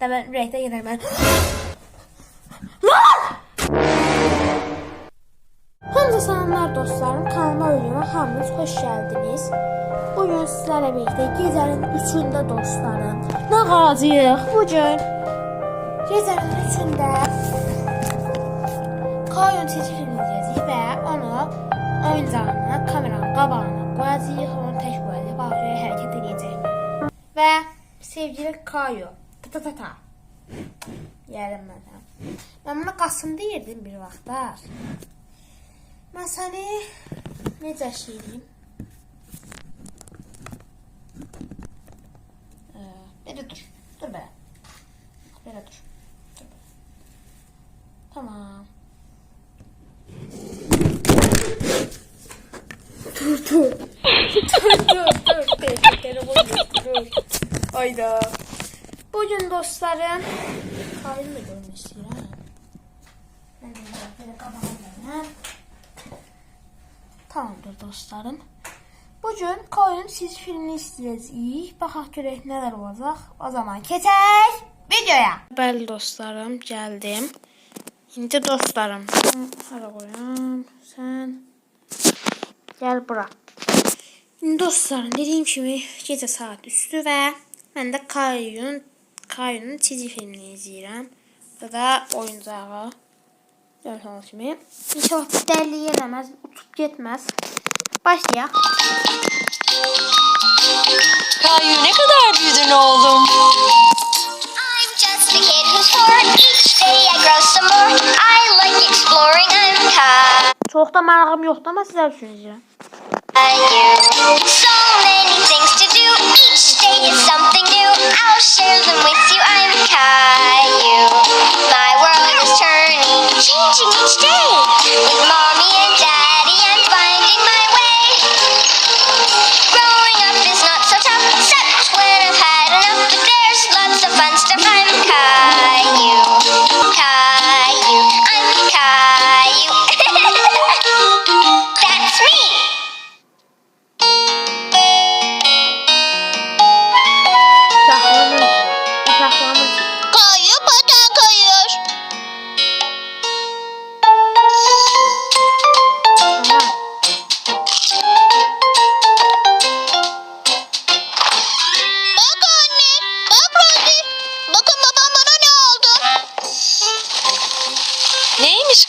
Hemen ürəkdə yenə mən. Hamınıza salamlar dostlarım. Kanalıma videoma hamınız hoş geldiniz. Bugün sizlerle birlikte gecenin üçünde dostlarım. Ne qalacağıq bugün? Gecenin üçünde çizgi film izleyəcəyik və onu oyuncağına, kameranın qabağına qoyacağıq, onu tək qoyacağıq, baxıyor, hərəkət edəcək. Və sevgili Kayo, ta ta ta ta. Yerim mən. Mən buna Qasım deyirdim bir vaxtlar. Mən səni necə şiirim? Ee, belə dur. Dur belə. Belə dur. Dur belə. Tamam. Dur dur. dur dur dur. Telefonu dur. Hayda. Bugün dostlarım. Kayın da görmek istiyorum. Ben de böyle kapatalım. Tamamdır dostlarım. Bugün Kayın siz filmini izleyeceğiz. Baxaq görək nələr olacaq. O zaman keçək videoya. Bəli dostlarım, gəldim. İndi dostlarım, hara qoyam? Sən gəl bura. İndi dostlarım, dediyim kimi gecə saat 3-dür və mən də Kayun Kayunun çizgi filmini izləyirəm. Bu da oyuncağı. Gördüyünüz kimi. İnşallah dəlliyi eləməz, uçub getməz. Başlayaq. Kayu ne kadar büyüdün oğlum. I'm just a kid who's four. Each day I grow some more. I like exploring. I'm Caillou. Çox da marağım yoxdur, amma sizə düşünəcəyəm. So many things to do. Each is something new. I'll share them with you. I'm Caillou. My world is turning, changing each day. With mommy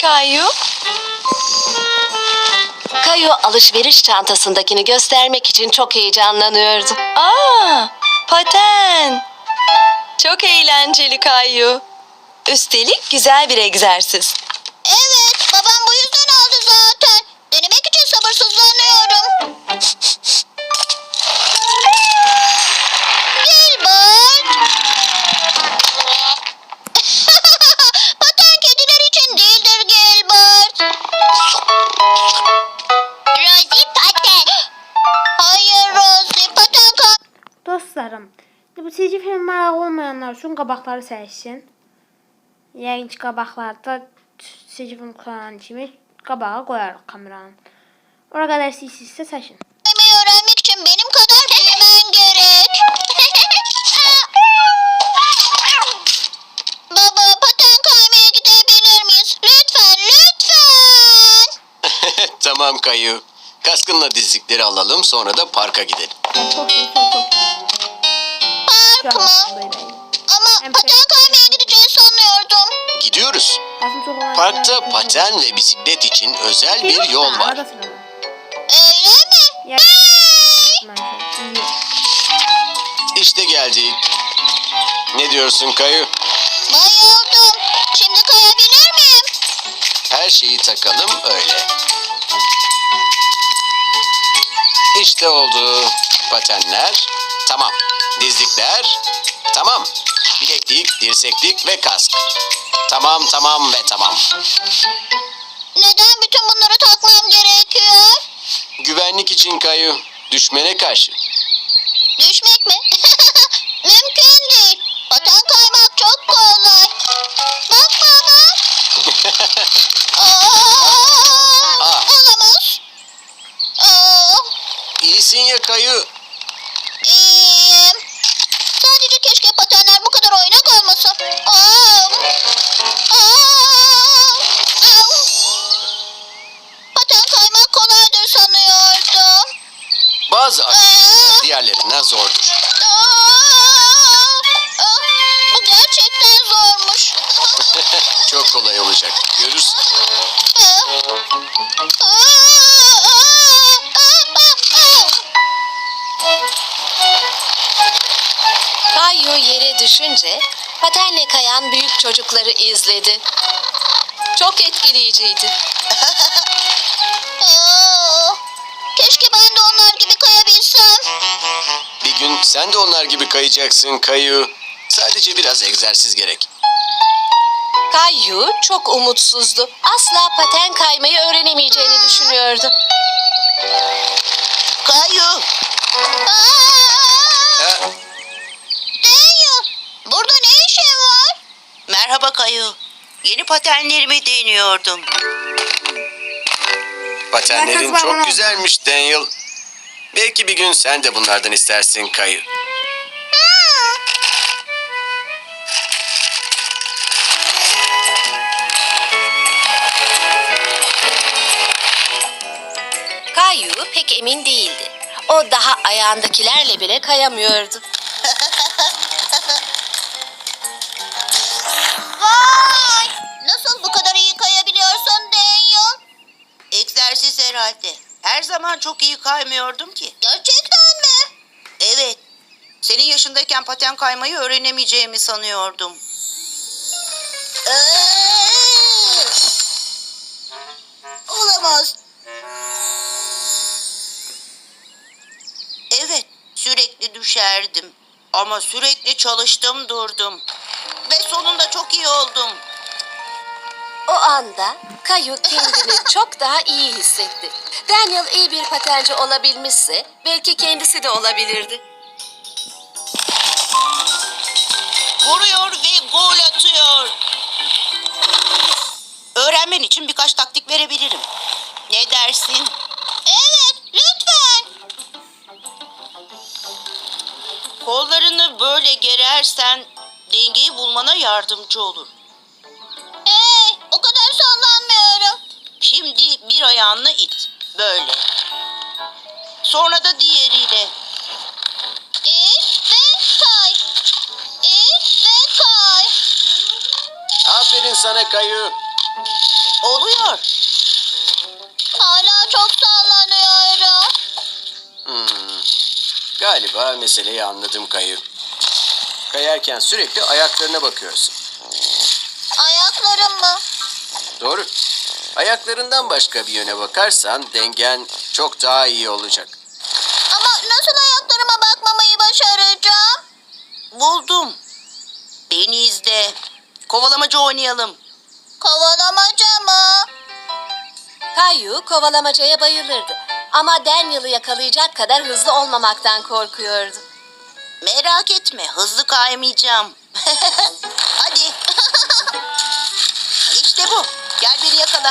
Kayu? Kayu alışveriş çantasındakini göstermek için çok heyecanlanıyordu. Aa, paten. Çok eğlenceli Kayu. Üstelik güzel bir egzersiz. Qabaqları seçsin. Yəqin ki, qabaqlarda film quran kimi qabağa qoyarıq kameranın. Ora qədər istəyirsinizsə seçin. Kaymayı öğrenmek için benim kadar büyümen gerek. Baba paten kaymaya gidebilir miyiz? Lütfen lütfen. tamam Kayu. Kaskınla dizlikleri alalım sonra da parka gidelim. İyi, çox. Park mı? Ama Hem paten kaymaya gideceğiz sanıyordum. Gidiyoruz. Parkta paten ve bisiklet için özel bir yol var. Öyle mi? Şimdi İşte geldik. Ne diyorsun Kayu? Bayıldım. Şimdi kayabilir miyim? Her şeyi takalım öyle. İşte oldu. Patenler. Tamam. Dizlikler. Tamam. Bileklik, dirseklik ve kask. Tamam, tamam ve tamam. Neden bütün bunları takmam gerekiyor? Güvenlik için Kayu. Düşmene karşı. Düşmek mi? Mümkün değil. Paten kaymak çok kolay. Bak baba. Aa, Aa. olamaz. Aa, İyisin ya Kayu. Bazı aktiviteler diğerlerinden zordur. Bu gerçekten zormuş. Çok kolay olacak. Görürsün. Kayu yere düşünce patenle kayan büyük çocukları izledi. Çok etkileyiciydi. Aa, Keşke ben de onlar gibi kayabilsem. Bir gün sen de onlar gibi kayacaksın Kayu. Sadece biraz egzersiz gerek. Kayu çok umutsuzdu. Asla paten kaymayı öğrenemeyeceğini düşünüyordu. Patenlerimi deniyordum. patenlerin Herkes çok güzelmiş Daniel. Belki bir gün sen de bunlardan istersin Kayu. Kayu pek emin değildi. O daha ayağındakilerle bile kayamıyordu. Herhalde. Her zaman çok iyi kaymıyordum ki. Gerçekten mi? Evet. Senin yaşındayken paten kaymayı öğrenemeyeceğimi sanıyordum. Ee, Olamaz. Evet, sürekli düşerdim. Ama sürekli çalıştım durdum. Ve sonunda çok iyi oldum. O anda Kayu kendini çok daha iyi hissetti. Daniel iyi bir patenci olabilmişse belki kendisi de olabilirdi. Vuruyor ve gol atıyor. Öğrenmen için birkaç taktik verebilirim. Ne dersin? Evet, lütfen. Kollarını böyle gerersen dengeyi bulmana yardımcı olur. Şimdi bir ayağını it. Böyle. Sonra da diğeriyle. İt ve kay. İt ve kay. Aferin sana Kayu. Oluyor. Hala çok sallanıyorum. Hmm, Galiba meseleyi anladım Kayu. Kayarken sürekli ayaklarına bakıyorsun. Ayaklarım mı? Doğru. Ayaklarından başka bir yöne bakarsan dengen çok daha iyi olacak. Ama nasıl ayaklarıma bakmamayı başaracağım? Buldum. Beni izle. Kovalamaca oynayalım. Kovalamaca mı? Kayu kovalamacaya bayılırdı. Ama Daniel'ı yakalayacak kadar hızlı olmamaktan korkuyordu. Merak etme, hızlı kaymayacağım. Ve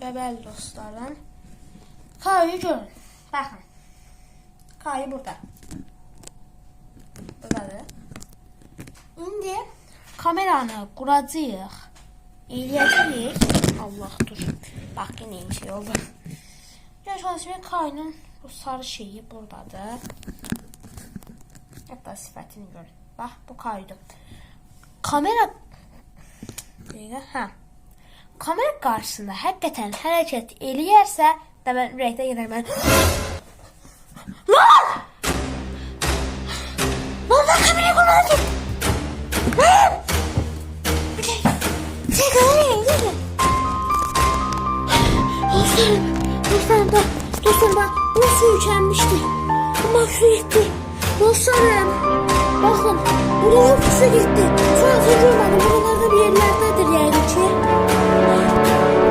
bəbəli dostlarım. Kayı görün. Baxın. Kayı burada. Buradadır. İndi kameranı quracağıq. Eləyəcəyik. Allah dur. Bax yenə bir şey oldu. Görüş kimi kayının bu sarı şeyi buradadır. Hətta sifətini görün. Bax bu kaydı. Kamera Dəqiqə, hə. kamera qarşısında həqiqətən hərəkət eləyərsə, də mən ürəkdən gedər mən. Lan! Lan kamerayı kullanacak. Lan! Bir şey, dostlarım bak, bu su içenmişti. Ama su gitti. Dostlarım, bakın, yok su gitti. Şu an görmedim, buralarda bir yerlerdedir yani ki.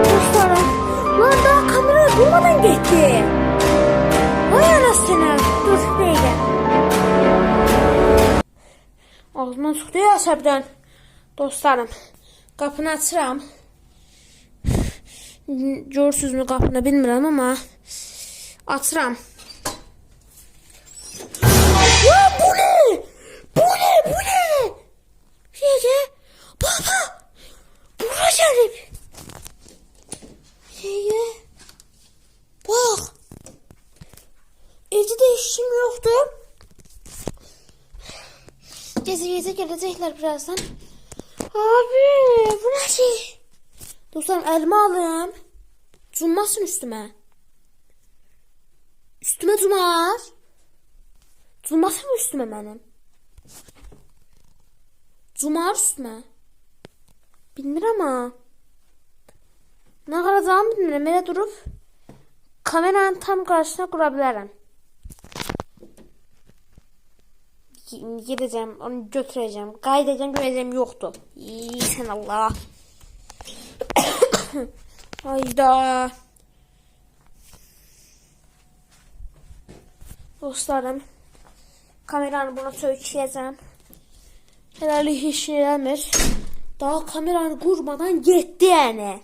Dostlarım, lan daha kamera durmadan gitti. Vay anasını, dur neydi? Ağzımdan çıxdı ya əsəbdən. Dostlarım, qapını açıram. Görürsünüzmü qapını bilmirəm amma açıram. Ya bu ne? Bu ne? Bu ne? Şeyce baba bura gelip Şeyce bak evde de işim yoktu. Gezi gelecekler birazdan. Abi bu ne şey? Dostlarım elma alım. Cummasın üstüme. Üstüme cumar. Cummasın mı üstüme benim? Cumar üstüme. Bilmirəm ha. Ne qalacağımı bilmirəm. Elə durub kameranın tam qarşısına qura bilərəm. Gideceğim, onu götüreceğim. Kaydedeceğim, göreceğim yoktu. İyi sen Allah. Hayda. Dostlarım, kameranı buna sökeceğim. Herhalde hiç şey eləmir. Daha kameranı kurmadan gitti yani.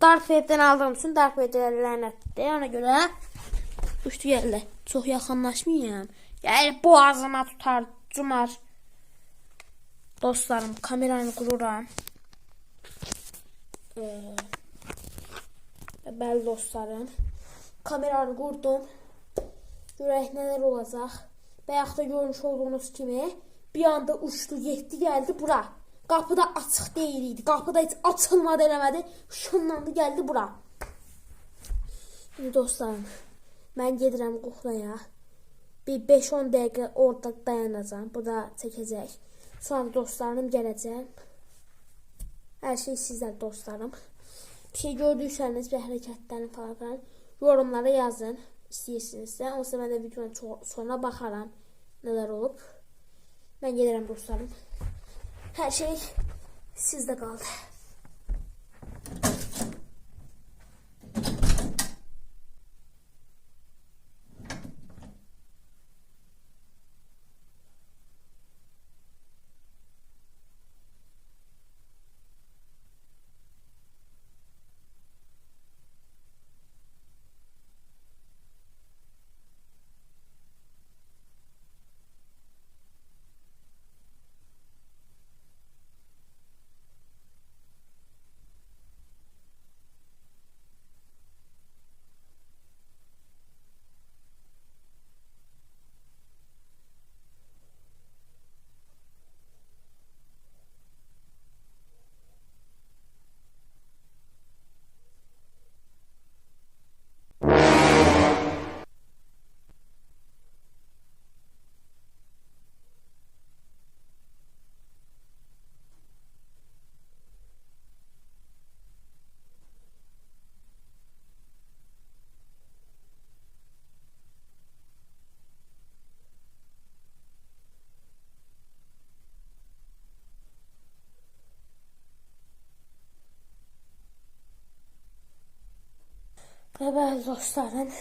Dark Web'den aldığım için Dark Web'de lənətdir. Ona görə düşdü yerlə. Çox yaxınlaşmayayım. Yəni boğazıma tutar, cumar. Dostlarım, kameranı kururam. Ee, bəli dostlarım. Kameranı qurdum. Görək nələr olacaq. Bayaqda görmüş olduğunuz kimi bir anda uçdu, getdi, gəldi bura. Qapıda açıq deyil idi. Qapıda heç açılmadı eləmədi. Şunlandı, gəldi bura. Şimdi dostlarım, mən gedirəm kuklaya. Bir 5-10 dəqiqə orada dayanacağam. Burada çəkəcək. Sonra dostlarım gələcəm. Hər şey sizlər dostlarım. Bir şey gördüyseniz bir hərəkətlərini falan filan yorumlara yazın. İstəyirsinizsə. Onsa mən də videonun sonra baxaram nələr olub. Mən gedirəm dostlarım. Hər şey sizdə qaldı. Ve ben dostlarım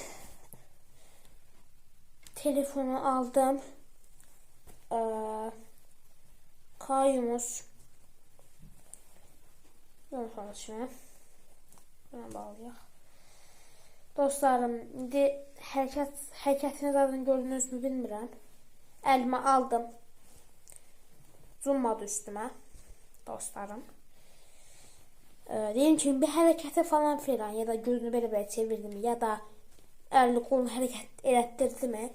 telefonu aldım. Ee, kayyumuz Yol çalışıyor. Buna bağlayaq. Dostlarım, indi hərəkət hərəkətini zaten gördünüzmü bilmirəm. Əlimə aldım. Zummadı üstümə. Dostlarım. Ee, diyelim ki bir hareketi falan filan ya da gözünü böyle böyle çevirdi mi ya da elini kolunu hareket ettirdi mi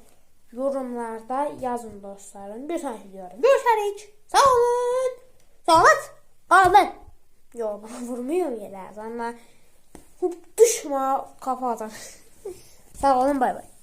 yorumlarda yazın dostlarım. Bir sonraki diyorum. Görüşürüz. Sağ olun. Olun. Kalın. Yok bana vurmuyor yerler ama düşme kafadan. Sağ olun bay bay.